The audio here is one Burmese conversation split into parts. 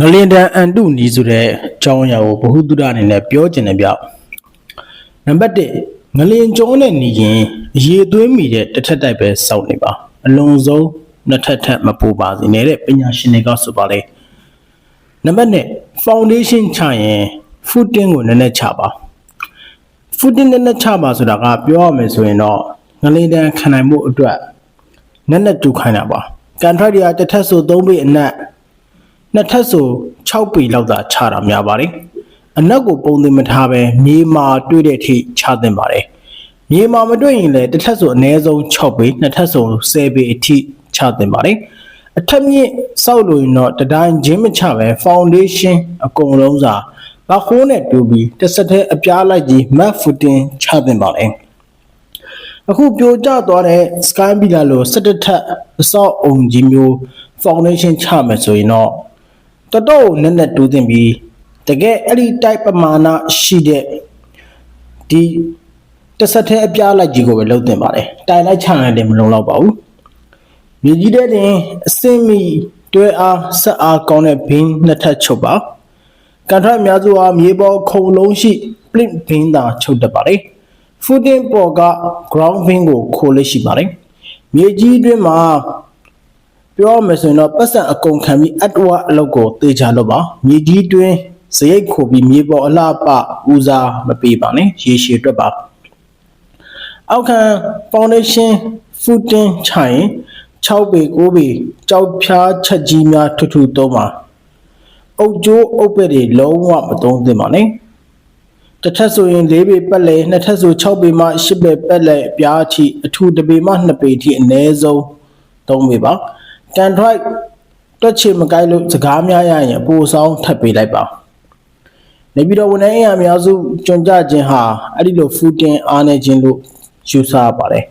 ငလင်တန်အန်တုနီးဆိုတဲ့အကြောင်းအရာကိုဘ ഹു တုဒအနေနဲ့ပြောကျင်တယ်ဗျနံပါတ်1ငလင်ကျောင်းနဲ့နေရင်အရေသွေးမိတဲ့တစ်ထက်တိုက်ပဲစောင့်နေပါအလွန်ဆုံးနှစ်ထပ်ထပ်မပူပါစေနဲ့တဲ့ပညာရှင်တွေကဆိုပါလေနံပါတ်2 foundation ချရင် footing ကိုနည်းနည်းချပါ footing နည်းနည်းချပါဆိုတာကပြောရမယ်ဆိုရင်တော့ငလင်တန်ခံနိုင်မှုအတွက်နည်းနည်းတူခိုင်းတာပါ contract တွေကတစ်ထပ်ဆို3ပေအနက် နှစ်ထပ်ဆို6ပေလောက်သာချတာများပါတယ်အနက်ကိုပုံသင်မထားပဲမြေမာတွေ့တဲ့အထိချသင့်ပါတယ်မြေမာမတွေ့ရင်လည်းတစ်ထပ်ဆိုအနည်းဆုံး6ပေနှစ်ထပ်ဆို10ပေအထိချသင့်ပါတယ်အထက်မြင့်စောက်လို့ရင်တော့တတိုင်းချင်းမချပဲ foundation အကုန်လုံးစာဘာခိုးနဲ့တူပြီးတစ်ဆက်တည်းအပြားလိုက်ကြီး mat footing ချသင့်ပါတယ်အခုပြိုကျသွားတဲ့ sky villa လို့17ထပ်အဆောက်အုံကြီးမျိုး foundation ချမယ်ဆိုရင်တော့ တော်တော်နက်နက်တူးတင်ပြီးတကယ်အဲ့ဒီ type ပမာဏရှိတဲ့ဒီတစ်ဆက်တည်းအပြားလိုက်ကြီးကိုပဲလုပ်တင်ပါတယ်တိုင်လိုက်ချနိုင်တယ်မလုံလောက်ပါဘူးမြေကြီးတဲ့တင်အစင်းမီတွဲအားဆက်အားကောင်းတဲ့ဘင်းနှစ်ထပ်ချုပ်ပါကန်ထရအများစုအားမြေပေါ်ခုံလုံးရှိ plint ဘင်းသာချုပ်တတ်ပါတယ် footing ပေါ်က ground bin ကိုခိုးလေးရှိပါတယ်မြေကြီးအတွင်းမှာ ပြောရမယ်ဆိုရင်တော့ပတ်စံအကုန်ခံပြီးအတ္တဝအလုပ်ကိုတေချာလုပ်ပါမြေကြီးတွင်းစရိတ်ခိုပြီးမြေပေါ်အလှပဦးစားမပေးပါနဲ့ရေရှည်အတွက်ပါအောက်ခံ foundation footing ချရင်6ပေ9ပေကြောက်ဖြားချက်ကြီးများထွထွသုံးပါအုပ်ကျိုးအုပ်ပဲ့တွေလုံးဝမသုံးသင့်ပါနဲ့တစ်ထပ်ဆိုရင်၄ပေပတ်လဲနှစ်ထပ်ဆို6ပေမှ10ပေပတ်လဲအပြားအထိအထူတစ်ပေမှ2ပေအထိအနည်းဆုံး3ပေပါ ကန်ထရိုက်တွက်ချေမကိုက်လို့စကားများရရင်အပူဆောင်ထပ်ပေးလိုက်ပါနေပြီးတော့ဝန်ထမ်းအင်အားများစုကြွန်ကြခြင်းဟာအဲ့ဒီလိုဖူတင်အားနေခြင်းလို့ယူဆပါတယ်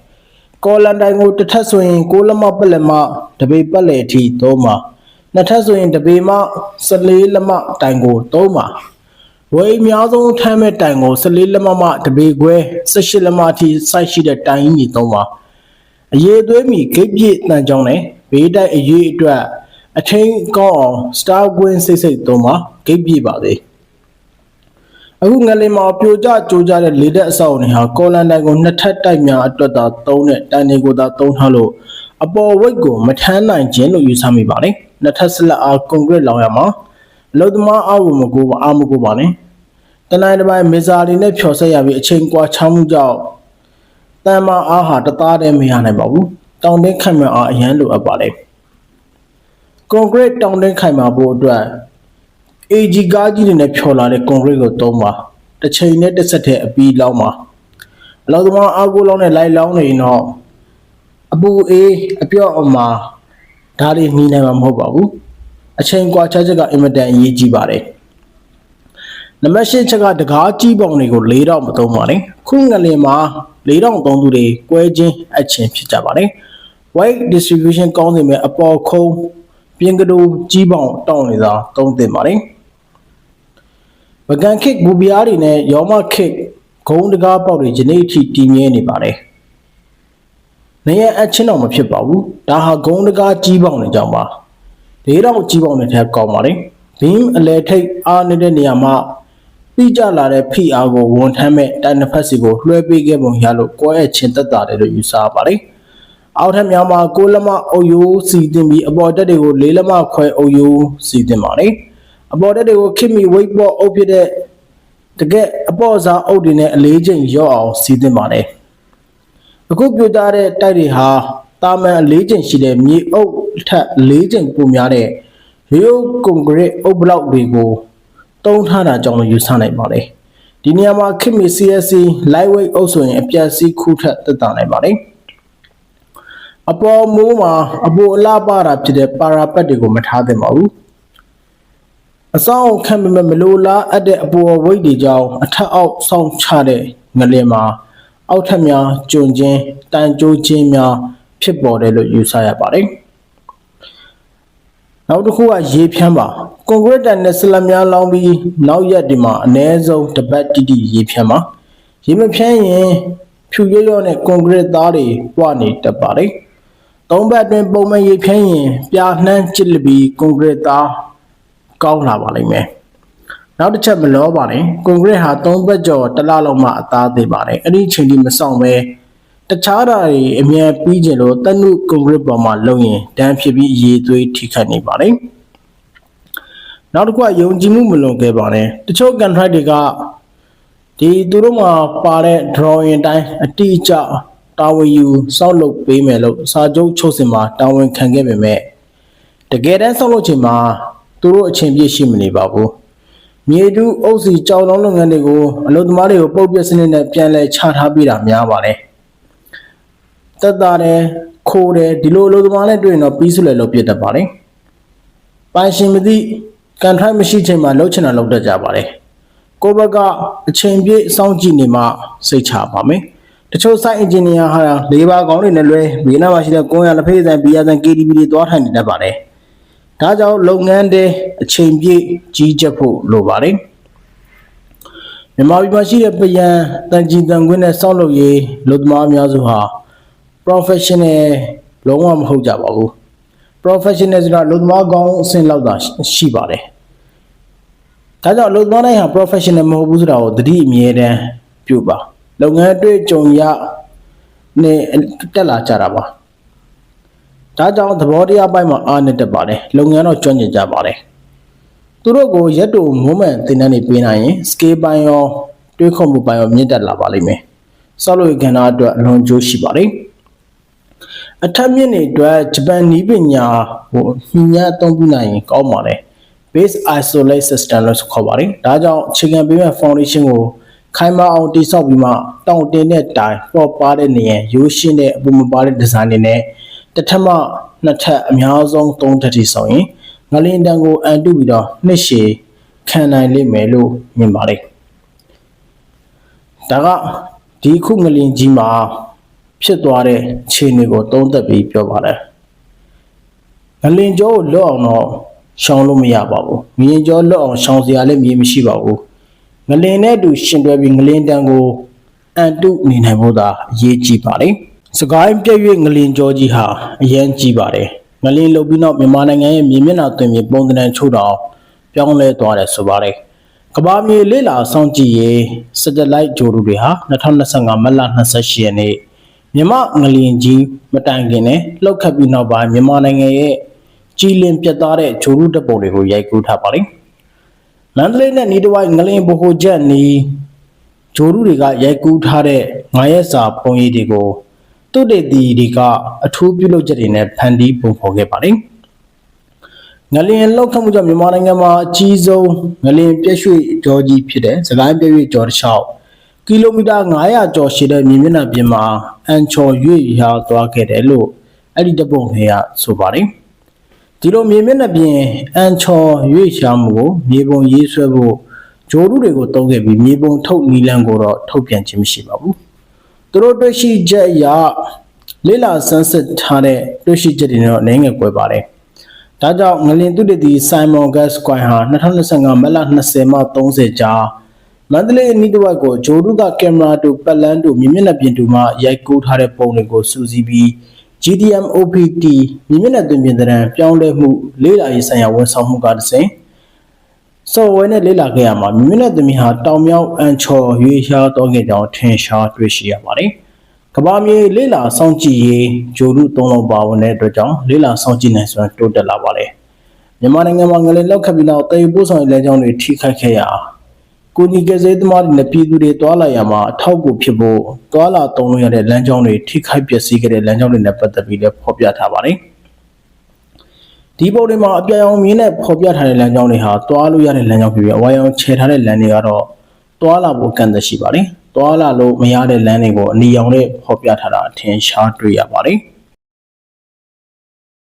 ကောလန်တိုင်းကိုတစ်ထပ်ဆိုရင်6လက်မပတ်လက်မတပေပတ်လက်အထိသုံးပါနှစ်ထပ်ဆိုရင်တပေမ14လက်မတိုင်ကိုသုံးပါဝေးအများဆုံးထမ်းမဲ့တိုင်ကို14လက်မမှတပေခွဲ18လက်မအထိစိုက်ရှိတဲ့တိုင်ကြီးသုံးပါအရေးသွေးမီဂိတ်ပြည့်တန်ကြောင်းနဲ့ ဘေးတိုက်အရေးအတွက်အထင်းကောင်းအောင် star win စိတ်စိတ်သုံးပါဂိတ်ပြည့်ပါသေးအခုငလင်မှာပြိုကျကြိုးကြတဲ့လေတက်အဆောက်အအုံတွေဟာကော်လန်တိုင်ကိုနှစ်ထပ်တိုက်များအတွက်သာသုံးတဲ့တိုင်တွေကိုသာသုံးထားလို့အပေါ်ဝိတ်ကိုမထမ်းနိုင်ခြင်းလို့ယူဆမိပါတယ်နှစ်ထပ်စလက်အားကွန်ကရစ်လောင်ရမှာအလုသမားအားကိုမကိုပါအားမကိုပါနဲ့တနိုင်တစ်ပိုင်းမေဇာလီနဲ့ဖြော်ဆက်ရပြီးအချိန်ကွာချောင်းမှုကြောင့်တန်မာအားဟာတသားတည်းမရနိုင်ပါဘူး တောင်တင်းခိုင်မာအားအရန်လိုအပ်ပါတယ်ကွန်ကရစ်တောင်တင်းခိုင်မာဖို့အတွက် AG ကားကြီးတွေနဲ့ဖြော်လာတဲ့ကွန်ကရစ်ကိုသုံးပါတစ်ချိန်နဲ့တစ်ဆက်တည်းအပီးလောင်းပါအလောက်သမားအားကိုလောင်းနဲ့လိုက်လောင်းနေရင်တော့အပူအေးအပြော့အမာဒါတွေနှီးနိုင်မှာမဟုတ်ပါဘူးအချိန်ကွာခြားချက်ကအင်မတန်အရေးကြီးပါတယ်နံပါတ်၈ချက်ကတကားကြီးပုံတွေကို၄တော့မသုံးပါနဲ့ခုငလင်မှာ၄တော့သုံးသူတွေကွဲချင်းအချင်းဖြစ်ကြပါတယ် white distribution ကောင်းနေမဲ့အပေါ်ခုံးပြင်းကတူကြီးပေါင်တောင်းနေတာသုံးသင့်ပါတယ်ပကံခစ်ဘူပြားတွေနဲ့ရောမခစ်ဂုံးတကားပေါက်တွေယနေ့အထိတည်မြဲနေပါတယ်နေရအချင်းတော့မဖြစ်ပါဘူးဒါဟာဂုံးတကားကြီးပေါင်တွေကြောင့်ပါလေးတော့ကြီးပေါင်တွေထက်ကောင်းပါတယ်ဘင်းအလဲထိတ်အားနေတဲ့နေရာမှာပြီးကြလာတဲ့ဖိအားကိုဝန်ထမ်းမဲ့တိုင်နှစ်ဖက်စီကိုလွှဲပေးခဲ့ပုံရလို့ကွဲအချင်းတက်တာတယ်လို့ယူဆပါတယ်။ အောက်ထပ်များမှာကိုလက်မအုပ်ယိုးစီတင်ပြီးအပေါ်တက်တွေကိုလေးလက်မခွဲအုပ်ယိုးစီတင်ပါတယ်။အပေါ်တက်တွေကိုခစ်မီဝိတ်ပေါ်အုပ်ဖြစ်တဲ့တကက်အပေါ်စားအုပ်တွေနဲ့အလေးချိန်ရော့အောင်စီတင်ပါတယ်။အခုပြကြတဲ့တိုက်တွေဟာတာမန်အလေးချိန်ရှိတဲ့မြေအုပ်ထက်အလေးချိန်ပိုများတဲ့ရိုးကွန်ကရစ်အုပ်ဘလောက်တွေကိုတုံးထားတာကြောင့်လို့ယူဆနိုင်ပါတယ်။ဒီနေရာမှာခင်မီ CSC lightweight အုပ်ဆိုရင်အပြတ်စီးခုထက်တက်တာနိုင်ပါတယ်။ အပေါ်မိုးမှာအပေါ်အလားပါတာဖြစ်တဲ့ပါရာပက်တွေကိုမထားသင့်ပါဘူး။အဆောင်ခံပေမဲ့မလိုလားအပ်တဲ့အပေါ်ဝိတ်တွေကြောင့်အထက်အောက်ဆောင်းချတဲ့ငလင်မှာအောက်ထက်များကျွံချင်းတန်ကြိုးချင်းများဖြစ်ပေါ်တယ်လို့ယူဆရပါတယ်။နောက်တစ်ခုကရေဖြန်းပါကွန်ကရစ်တန်နဲ့ဆလမ်များလောင်းပြီးနောက်ရက်ဒီမှာအ ਨੇ ဆုံးတပတ်တိတိရေဖြန်းပါရေမဖြန်းရင်ဖြူရွရွနဲ့ကွန်ကရစ်သားတွေပွားနေတတ်ပါတယ် သုံးဘက်အတွင်းပုံမှန်ရေဖြန်းရင်ပြာနှမ်းချစ်လပြီးကွန်ကရစ်သားကောင်းလာပါလိမ့်မယ်နောက်တစ်ချက်မလောပါနဲ့ကွန်ကရစ်ဟာ၃ဘက်ကျော်တစ်လလောက်မှအသားသေးပါတယ်အဲ့ဒီအချိန်ဒီမဆောင်ပဲတခြားဓာတ်တွေအမြန်ပြီးကျင်လို့တနုကွန်ကရစ်ပေါ်မှာလုံရင်ဒဏ်ဖြစ်ပြီးရေသွေးထိခိုက်နေပါတယ်နောက်တစ်ခုကယုံကြည်မှုမလွန်ခဲ့ပါနဲ့တချို့ contract တွေကဒီသူတို့မှာပါတဲ့ drawing တိုင်းအတိအကျ တာဝန်ယူစောက်လုပ်ပေးမယ်လို့စာချုပ်ချုပ်စင်မှာတာဝန်ခံခဲ့ပေမဲ့တကယ်တမ်းစောက်လုပ်ချိန်မှာသူတို့အချိန်ပြည့်ရှိမနေပါဘူးမြေတူးအုပ်စီကြောင်လုံးလုပ်ငန်းတွေကိုအလုပ်သမားတွေကိုပုတ်ပြစနစ်နဲ့ပြန်လည်ချထားပေးတာများပါတယ်တက်တာတယ်ခိုးတယ်ဒီလိုအလုပ်သမားနဲ့တွေ့ရင်တော့ပြီးစုလဲလုပ်ပြတတ်ပါတယ်ပိုင်ရှင်မသိကန်ထိုက်မရှိချိန်မှာလှုပ်ချင်တာလုပ်တတ်ကြပါတယ်ကိုယ့်ဘက်ကအချိန်ပြည့်စောင့်ကြည့်နေမှစိတ်ချပါမယ် တချို့ site engineer ဟာလေဘာကောင်းတွေနဲ့လွဲဘေးနားမှာရှိတဲ့ကွန်ရလက်ဖေးဆိုင်ဘီယာဆိုင် KTV တွေသွားထိုင်နေတတ်ပါတယ်ဒါကြောင့်လုပ်ငန်းတဲ့အချိန်ပြည့်ကြီးကြပ်ဖို့လိုပါတယ်မြန်မာပြည်မှာရှိတဲ့ပယံတန်ကြီးတန်ခွင်းနဲ့စောင့်လုပ်ရေးလုပ်သမားအများစုဟာ professional လုံးဝမဟုတ်ကြပါဘူး professional ဆိုတာလုပ်သမားကောင်းအဆင့်လောက်သာရှိပါတယ်ဒါကြောင့်လုပ်သမားတိုင်းဟာ professional မဟုတ်ဘူးဆိုတာကိုသတိအမြဲတမ်းပြုပါ လုပ်ငန်းအတွေ့အကြုံရနဲ့တက်လာကြတာပါဒါကြောင့်သဘောတရားပိုင်းမှာအားနဲ့တက်ပါတယ်လုပ်ငန်းတော့ကျွမ်းကျင်ကြပါတယ်သူတို့ကိုရက်တူမိုးမှန်သင်တန်းတွေပေးနိုင်ရင် scale ပိုင်းရောတွေးခေါ်မှုပိုင်းရောမြင့်တက်လာပါလိမ့်မယ်ဆောက်လုပ်ရေးကဏ္ဍအတွက်အလွန်ကျိုးရှိပါတယ်အထက်မြင့်တွေအတွက်ဂျပန်နည်းပညာဟိုညှိနှိုင်းအသုံးပြုနိုင်ရင်ကောင်းပါတယ် base isolate system လို့ခေါ်ပါတယ်ဒါကြောင့်အခြေခံပေးမဲ့ foundation ကို ခိုင်မာအောင်တိစောက်ပြီးမှတောင့်တင်းတဲ့တိုင်ပေါ်ပါတဲ့နေရာရိုးရှင်းတဲ့အပူမပါတဲ့ဒီဇိုင်းတွေနဲ့တစ်ထပ်မှနှစ်ထပ်အများဆုံးသုံးထပ်ထိဆောင်ရင်ငလင်တန်ကိုအန်တုပြီးတော့နှစ်ရှည်ခံနိုင်လိမ့်မယ်လို့မြင်ပါတယ်ဒါကဒီခုငလင်ကြီးမှာဖြစ်သွားတဲ့ခြေအနေကိုသုံးသပ်ပြီးပြောပါတယ်ငလင်ကျောကိုလွတ်အောင်တော့ရှောင်လို့မရပါဘူးငရင်ကျောလွတ်အောင်ရှောင်စရာလည်းမြေမရှိပါဘူး ငလင်နဲ့အတူရှင်တွဲပြီးငလင်တန်ကိုအန်တုနေနိုင်ဖို့သာအရေးကြီးပါတယ်စကိုင်းပြည့်၍ငလင်ကျောကြီးဟာအရန်ကြီးပါတယ်ငလင်လုတ်ပြီးနောက်မြန်မာနိုင်ငံရဲ့မြေမျက်နှာသွင်မြေပုံသဏ္ဍာန်ချို့တောင်ပြောင်းလဲသွားတယ်ဆိုပါတယ်ကဘာမြေလေးလာစောင့်ကြည့်ရေးစက်တလိုက်ဂျိုရူတွေဟာ2025မတ်လ28ရက်နေ့မြမငလျင်ကြီးမတိုင်ခင်နဲ့လှုပ်ခတ်ပြီးနောက်ပိုင်းမြန်မာနိုင်ငံရဲ့ကြည်လင်ပြတ်သားတဲ့ဂျိုရုတပ်ပုံတွေကိုရိုက်ကူးထားပါလိမ့် မန္တလေးနဲ့နီးတဝိုက်ငလျင်ဘိုချက်နီးဂျိုရုတွေကရိုက်ကူးထားတဲ့ငါးရက်စာပုံရိပ်တွေကိုတုတ်တေတီတွေကအထူးပြုလုပ်ချက်တွေနဲ့ဖန်တီးပုံဖော်ခဲ့ပါလိမ့်ငလျင်လောက်ခတ်မှုကြောင့်မြန်မာနိုင်ငံမှာအကြီးဆုံးငလျင်ပြည့်ရွှေ့ကြောကြီးဖြစ်တဲ့စကိုင်းပြည့်ရွှေ့ကြောတစ်လျှောက်ကီလိုမီတာ900ကျော်ရှည်တဲ့မြေမျက်နှာပြင်မှာအန်ချော်ရွေ့ရာသွားခဲ့တယ်လို့အဲ့ဒီတပုံဖေကဆိုပါတယ် ဒီလိုမြေမျက်နှာပြင်အန်ချော်ရွေ့ရှာမှုကိုမြေပုံရေးဆွဲဖို့ဂျိုးရုတွေကိုတုံးခဲ့ပြီးမြေပုံထုတ်နီလန်းကိုတော့ထုတ်ပြန်ခြင်းမရှိပါဘူးသူတို့တွေ့ရှိချက်အရလေးလာဆန်းစစ်ထားတဲ့တွေ့ရှိချက်တွေတော့အနေငယ်ကွဲပါတယ်ဒါကြောင့်ငလင်သူတည်တည်ဆိုင်မွန်ဂတ်စကွိုင်ဟာ2025မတ်လ20မှ30ကြာမန္တလေးအနီးတစ်ဝိုက်ကိုဂျိုဒုကကင်မရာတို့ပတ်လန်းတို့မြင်မျက်နှာပြင်တူမှရိုက်ကူးထားတဲ့ပုံတွေကိုစူးစီးပြီး GDM OPT မြင်မျက်နှာတင်ပြင်တဲ့ပြောင်းလဲမှုလေးလာရေးဆိုင်ရာဝန်ဆောင်မှုကတစဉ်စော်ဝဲနဲ့လေးလာခဲ့ရမှာမြင်မျက်နှာတင်ပြင်ဟာတောင်မြောက်အန်ချော်ရွေးရှားတော့ခဲ့ကြောင်းထင်ရှားတွေ့ရှိရပါတယ်။ကဘာမြေလေးလာစောင့်ကြည့်ရေးဂျိုဒုသုံးလုံးပါဝင်တဲ့အတွက်ကြောင့်လေးလာစောင့်ကြည့်နိုင်စွမ်းတိုးတက်လာပါတယ်။မြန်မာနိုင်ငံမှာငလင်လောက်ခတ်ပြီးနောက်တည်ပို့ဆောင်ရေးလမ်းကြောင်းတွေထိခိုက်ခဲ့ရ ကိုကြီးကစေးသမားတွေနဲ့ပြည်သူတွေတွာလာရမှာအထောက်အကူဖြစ်ဖို့တွာလာတုံးလို့ရတဲ့လမ်းကြောင်းတွေထိခိုက်ပျက်စီးခဲ့တဲ့လမ်းကြောင်းတွေနဲ့ပတ်သက်ပြီးလည်းဖော်ပြထားပါတယ်။ဒီပုံတွေမှာအပြာရောင်မြင်းနဲ့ဖော်ပြထားတဲ့လမ်းကြောင်းတွေဟာတွာလို့ရတဲ့လမ်းကြောင်းဖြစ်ပြီးအဝါရောင်ခြေထားတဲ့လမ်းတွေကတော့တွာလာဖို့ကန့်သက်ရှိပါတယ်။တွာလာလို့မရတဲ့လမ်းတွေကိုအနီရောင်နဲ့ဖော်ပြထားတာအထင်ရှားတွေ့ရပါတယ်။